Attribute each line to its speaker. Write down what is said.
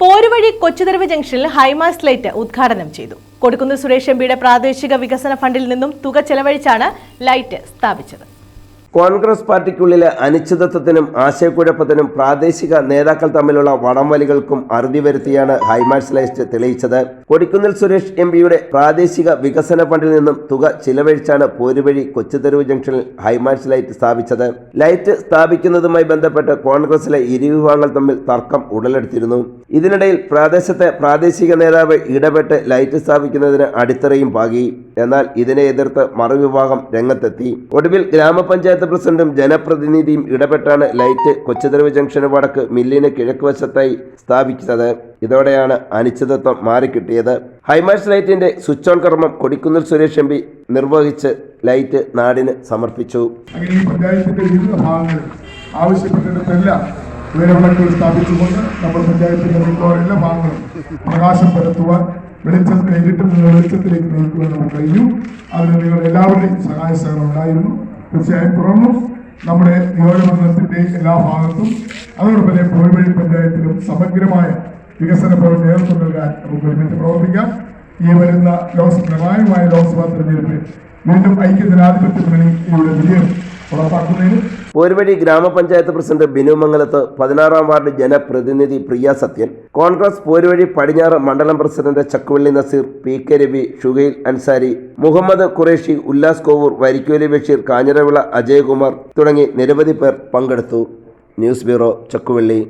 Speaker 1: പോരുവഴി കൊച്ചുതെരുവ് ജംഗ്ഷനിൽ high mast light ഉദ്ഘാടനം ചെയ്തു. കൊടുക്കുന്നിൽ സുരേഷ് എംപിയുടെ പ്രാദേശിക വികസന ഫണ്ടിൽ നിന്നും തുക ചെലവഴിച്ചാണ് ലൈറ്റ് സ്ഥാപിച്ചത്.
Speaker 2: കോൺഗ്രസ് പാർട്ടിക്കുള്ളിലെ അനിശ്ചിതത്വത്തിനും ആശയക്കുഴപ്പത്തിനും പ്രാദേശിക നേതാക്കൾ തമ്മിലുള്ള വടംവലികൾക്കും അറുതി വരുത്തിയാണ് ഹൈമാർസ് ലൈറ്റ് തെളിയിച്ചത്. കൊടിക്കുന്നിൽ സുരേഷ് എം പിയുടെ പ്രാദേശിക വികസന ഫണ്ടിൽ നിന്നും തുക ചിലവഴിച്ചാണ് പോരുവഴി കൊച്ചുതെരുവ് ജംഗ്ഷനിൽ ഹൈമാർസ് ലൈറ്റ് സ്ഥാപിച്ചത്. ലൈറ്റ് സ്ഥാപിക്കുന്നതുമായി ബന്ധപ്പെട്ട് കോൺഗ്രസിലെ ഇരുവിഭാഗങ്ങൾ തമ്മിൽ തർക്കം ഉടലെടുത്തിരുന്നു. ഇതിനിടയിൽ പ്രദേശത്തെ പ്രാദേശിക നേതാവ് ഇടപെട്ട് ലൈറ്റ് സ്ഥാപിക്കുന്നതിന് അടിത്തറയും പാകി. എന്നാൽ ഇതിനെ എതിർത്ത് മറുവിഭാഗം രംഗത്തെത്തി. ഒടുവിൽ ഗ്രാമപഞ്ചായത്ത് പ്രസിഡന്റും ജനപ്രതിനിധിയും ഇടപെട്ടാണ് ലൈറ്റ് കൊച്ചുതെരുവ് ജംഗ്ഷന് വടക്ക് മില്ലിന് കിഴക്കുവശത്തായി സ്ഥാപിച്ചത്. ഇതോടെയാണ് അനിശ്ചിതത്വം മാറിക്കിട്ടിയത്. ഹൈമാഷ് ലൈറ്റിന്റെ സ്വിച്ച് ഓൺ കർമ്മം കൊടിക്കുന്നിൽ സുരേഷ് എം പി നിർവഹിച്ച് ലൈറ്റ് നാടിന് സമർപ്പിച്ചു.
Speaker 3: അങ്ങനെ സ്ഥാപിച്ചുകൊണ്ട് നമ്മുടെ പഞ്ചായത്തിന്റെ എല്ലാ ഭാഗങ്ങളും പ്രകാശം പരത്തുവാൻ വെളിച്ചത്തിന് കഴിഞ്ഞിട്ട് നിങ്ങൾ വെളിച്ചത്തിലേക്ക് നയിക്കുവാൻ നമുക്ക് കഴിഞ്ഞു അതിന് നിങ്ങൾ എല്ലാവരുടെയും സഹായ സഹകരണം ഉണ്ടായിരുന്നു. തീർച്ചയായും തുറന്നു. നമ്മുടെ നിയോജകമണ്ഡലത്തിന്റെ എല്ലാ ഭാഗത്തും അതോടൊപ്പം തന്നെ പുഴവഴി പഞ്ചായത്തിലും സമഗ്രമായ വികസന പ്രവർത്തനം നേതൃത്വം നൽകാൻ നമുക്ക് ഒരുമിച്ച് പ്രവർത്തിക്കാം. ഈ വരുന്ന ലോക്സഭ നിർണായകമായ ലോക്സഭാ തെരഞ്ഞെടുപ്പിൽ വീണ്ടും ഐക്യ ജനാധിപത്യ ഇവിടെ വിജയം
Speaker 2: പോരുവഴി ഗ്രാമപഞ്ചായത്ത് പ്രസിഡന്റ് ബിനു മംഗലത്ത് പതിനാറാം വാർഡ് ജനപ്രതിനിധി പ്രിയ സത്യൻ കോൺഗ്രസ് പോരുവഴി പടിഞ്ഞാറ് മണ്ഡലം president Chakkuvally Nazeer P K Ravi Shuhail Ansari Muhammad Qureshi Ullas Kovoor Varikkoli Basheer Kanjiravila Ajayakumar തുടങ്ങി നിരവധി പേർ പങ്കെടുത്തു. News bureau Chakkuvally.